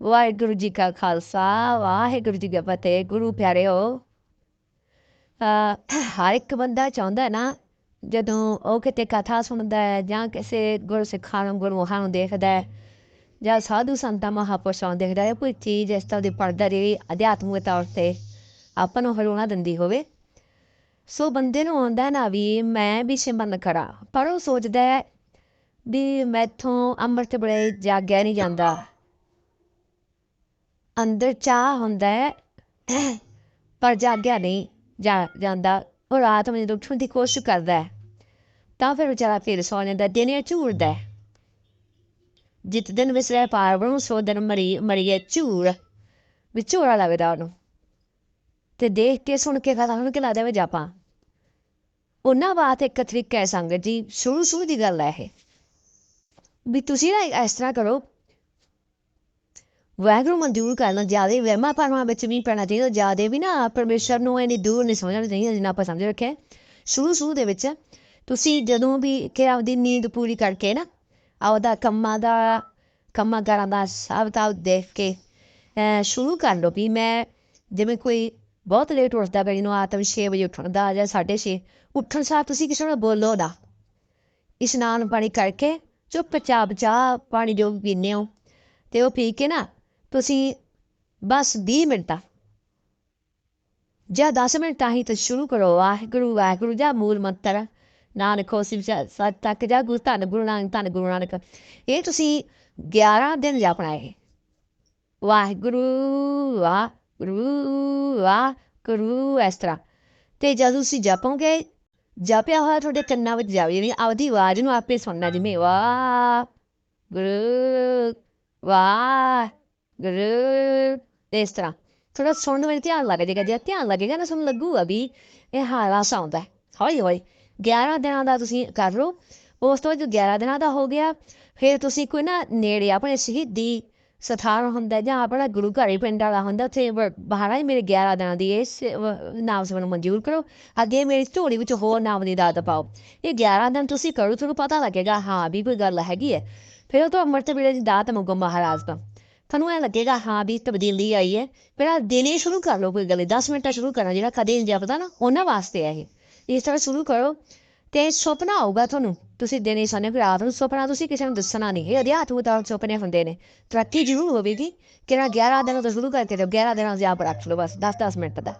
ਵਾਹਿਗੁਰੂ ਜੀ ਕਾ ਖਾਲਸਾ, ਵਾਹਿਗੁਰੂ ਜੀ ਕੀ ਫਤਿਹ, ਗੁਰੂ ਪਿਆਰਿਓ। ਅ ਹਰ ਇੱਕ ਬੰਦਾ ਚਾਹੁੰਦਾ ਨਾ, ਜਦੋਂ ਉਹ ਕਿਤੇ ਕਥਾ ਸੁਣਦਾ ਹੈ ਜਾਂ ਕਿਸੇ ਗੁਰਸਿੱਖਾਂ ਨੂੰ, ਗੁਰਮੁਖਾਂ ਨੂੰ ਦੇਖਦਾ ਹੈ ਜਾਂ ਸਾਧੂ ਸੰਤਾਂ, ਮਹਾਪੁਰਸ਼ਾਂ ਨੂੰ ਦੇਖਦਾ ਹੈ, ਕੋਈ ਚੀਜ਼ ਇਸ ਤਰ੍ਹਾਂ ਦੀ ਪੜਦਾ ਰਹੀ, ਅਧਿਆਤਮਿਕ ਤੌਰ ਤੇ ਆਪਾਂ ਨੂੰ ਹਰੋਣਾ ਦਿੰਦੀ ਹੋਵੇ, ਸੋ ਬੰਦੇ ਨੂੰ ਆਉਂਦਾ ਨਾ ਵੀ ਮੈਂ ਵੀ ਸਿਮਰਨ ਕਰਾਂ, ਪਰ ਉਹ ਸੋਚਦਾ ਹੈ ਵੀ ਮੈਥੋਂ ਅੰਮ੍ਰਿਤ ਬੜੇ ਜਾਗਿਆ ਨਹੀਂ ਜਾਂਦਾ। ਅੰਦਰ ਚਾਹ ਹੁੰਦਾ ਹੈ, ਪਰ ਜਾਗਿਆ ਨਹੀਂ ਜਾ, ਜਾਂਦਾ। ਉਹ ਰਾਤ ਨੂੰ ਜਦੋਂ ਉੱਠਣ ਦੀ ਕੋਸ਼ਿਸ਼ ਕਰਦਾ ਹੈ, ਤਾਂ ਫਿਰ ਵਿਚਾਰਾ ਫਿਰ ਸੌ ਜਾਂਦਾ ਦਿਨੇ ਝੂਰਦਾ ਹੈ। ਜਿਤ ਦਿਨ ਵਿਸਰੇ ਪਾਰਵਣ ਸੋ ਦਿਨ ਮਰੀ ਮਰੀਏ ਝੂਰ। ਵੀ ਝੂਰਾ ਲੱਗਦਾ ਉਹਨੂੰ। ਤੇ ਦੇਖ ਕੇ, ਸੁਣ ਕੇ ਕਥਾ ਸੁਣ ਕੇ ਲੱਗਦਾ ਵੀ ਜਾਪਾਂ। ਉਹਨਾਂ ਬਾਤ ਇੱਕ ਤਰੀਕਾ ਹੈ ਸੰਗਤ ਜੀ ਸ਼ੁਰੂ ਸ਼ੁਰੂ ਦੀ ਗੱਲ ਹੈ ਇਹ। ਵੀ ਤੁਸੀਂ ਨਾ ਇਸ ਤਰ੍ਹਾਂ ਕਰੋ ਵਾਹਿਗੁਰੂ ਮਨਜ਼ੂਰ ਕਰਨਾ, ਜਿਆਦੇ ਵਹਿਮਾਂ ਭਰਮਾਂ ਵਿੱਚ ਵੀ ਪੈਣਾ ਚਾਹੀਦਾ, ਜ਼ਿਆਦਾ ਵੀ ਨਾ ਪਰਮੇਸ਼ਰ ਨੂੰ ਇੰਨੀ ਦੂਰ ਨਹੀਂ ਸਮਝਣਾ ਚਾਹੀਦਾ ਜਿੰਨਾ ਆਪਾਂ ਸਮਝ ਰੱਖਿਆ। ਸ਼ੁਰੂ ਸ਼ੁਰੂ ਦੇ ਵਿੱਚ ਤੁਸੀਂ ਜਦੋਂ ਵੀ ਕਿ ਆਪਦੀ ਨੀਂਦ ਪੂਰੀ ਕਰਕੇ ਨਾ, ਆਪਦਾ ਕੰਮਾਂ ਦਾ ਕੰਮਾਂ ਕਾਰਾਂ ਦਾ ਸਭ ਤਾਂ ਦੇਖ ਕੇ ਸ਼ੁਰੂ ਕਰ ਲਓ ਵੀ ਮੈਂ ਜਿਵੇਂ ਕੋਈ ਬਹੁਤ ਲੇਟ ਉੱਠਦਾ ਬਈ ਨੂੰ ਆਤਮ 6 ਵਜੇ ਉੱਠਣ ਦਾ ਜਾਂ 6:30 ਉੱਠਣ ਸਾਰ ਤੁਸੀਂ ਕਿਸੇ ਨੂੰ ਬੋਲੋ ਨਾ। ਇਸ਼ਨਾਨ ਪਾਣੀ ਕਰਕੇ ਚੁੱਪਚਾਪ ਚਾਹ ਪਾਣੀ ਜੋ ਵੀ ਪੀਂਦੇ ਹੋ, ਤੇ ਉਹ ਪੀ ਕੇ ਨਾ ਤੁਸੀਂ ਬਸ ਵੀਹ ਮਿੰਟਾਂ ਜਾਂ 10 ਮਿੰਟਾਂ ਹੀ ਤਾਂ ਸ਼ੁਰੂ ਕਰੋ, ਵਾਹਿਗੁਰੂ ਵਾਹਿਗੁਰੂ, ਜਾਂ ਮੂਲ ਮੰਤਰ, ਨਾਨਕ, ਹੋਸੀ ਸਤ ਤੱਕ, ਜਾ ਗੁਰੂ, ਧੰਨ, ਗੁਰੂ ਨਾਨਕ, ਧੰਨ, ਗੁਰੂ ਨਾਨਕ। ਇਹ ਤੁਸੀਂ 11 ਦਿਨ ਜਾਪਣਾ ਹੈ ਵਾਹਿਗੁਰੂ ਵਾਹਿਗੁਰੂ ਵਾਹਿਗੁਰੂ, ਇਸ ਤਰ੍ਹਾਂ। ਤੇ ਜਦੋਂ ਤੁਸੀਂ ਜਪੋਗੇ, ਜਪਿਆ ਹੋਇਆ ਤੁਹਾਡੇ ਕੰਨਾਂ ਵਿੱਚ ਜਾਵੇ, ਯਾਨੀ ਆਪਦੀ ਆਵਾਜ਼ ਨੂੰ ਆਪੇ ਸੁਣਨਾ, ਜਿਵੇਂ ਵਾਹ, ਗੁਰੂ, ਵਾਹ ਇਸ ਤਰ੍ਹਾਂ ਥੋੜਾ ਸੁਣਨ ਵਿੱਚ ਧਿਆਨ ਲੱਗ ਜਾਏਗਾ ਜੇ ਧਿਆਨ ਲੱਗੇਗਾ ਨਾ ਤੁਹਾਨੂੰ ਲੱਗੂਗਾ ਵੀ ਇਹ ਹਾਲਾ ਆਉਂਦਾ ਹੌਲੀ ਹੌਲੀ 11 ਦਿਨਾਂ ਦਾ ਤੁਸੀਂ ਕਰ ਲਓ। ਉਸ ਤੋਂ ਬਾਅਦ 11 ਦਿਨਾਂ ਦਾ ਹੋ ਗਿਆ, ਫਿਰ ਤੁਸੀਂ ਕੋਈ ਨਾ ਨੇੜੇ ਆਪਣੇ ਸ਼ਹੀਦੀ ਸਥਾਨ ਹੁੰਦਾ, ਜਾਂ ਆਪਣਾ ਗੁਰੂ ਘਰ ਹੀ ਪਿੰਡ ਵਾਲਾ ਹੁੰਦਾ, ਉੱਥੇ ਬਾਹਰਾਂ ਹੀ ਮੇਰੇ 11 ਦਿਨਾਂ ਦੀ, ਇਸ ਨਾਮ ਸੇ ਮੈਨੂੰ ਮਨਜ਼ੂਰ ਕਰੋ। ਅੱਗੇ ਮੇਰੀ ਝੋਲੀ ਵਿੱਚ ਹੋਰ ਨਾਮ ਦੀ ਦਾਤ ਪਾਓ। ਇਹ 11 ਦਿਨ ਤੁਸੀਂ ਕਰੋ, ਤੁਹਾਨੂੰ ਪਤਾ ਲੱਗੇਗਾ, ਹਾਂ, ਵੀ ਕੋਈ ਗੱਲ ਹੈਗੀ ਹੈ। ਫਿਰ ਉਹ ਤੋਂ ਅੰਮ੍ਰਿਤ ਵੇਲੇ ਦੀ ਦਾਤ ਮੰਗੋ ਮਹਾਰਾਜ ਤੋਂ। ਤੁਹਾਨੂੰ ਐ ਲੱਗੇਗਾ, ਹਾਂ ਵੀ ਤਬਦੀਲੀ ਆਈ ਹੈ। ਪਹਿਲਾਂ ਦਿਨੇ ਸ਼ੁਰੂ ਕਰ ਲਓ ਕੋਈ ਗੱਲ 10 ਮਿੰਟਾਂ ਸ਼ੁਰੂ ਕਰਨਾ, ਜਿਹੜਾ ਕਦੇ ਨਹੀਂ ਜਪਦਾ ਨਾ, ਉਹਨਾਂ ਵਾਸਤੇ ਹੈ ਇਹ। ਇਸ ਤਰ੍ਹਾਂ ਸ਼ੁਰੂ ਕਰੋ ਤੇ ਸੁਪਨਾ ਆਊਗਾ ਤੁਹਾਨੂੰ। ਤੁਸੀਂ ਦਿਨੇ ਸੋਨੇ ਫਿਰ ਰਾਤ ਨੂੰ ਸੁਪਨਾ, ਤੁਸੀਂ ਕਿਸੇ ਨੂੰ ਦੱਸਣਾ ਨਹੀਂ। ਇਹ ਅਧਿਆਤਮਿਕ ਤੌਰ ਸੁਪਨੇ ਹੁੰਦੇ ਨੇ। ਤਰੱਕੀ ਜ਼ਰੂਰ ਹੋਵੇਗੀ। ਕਿ 11 ਦਿਨ ਤੋਂ ਸ਼ੁਰੂ ਕਰਕੇ ਤੇ 11 ਦਿਨਾਂ ਦੇ ਆਪ ਰੱਖ ਲਓ ਬਸ 10-10 ਮਿੰਟ ਦਾ।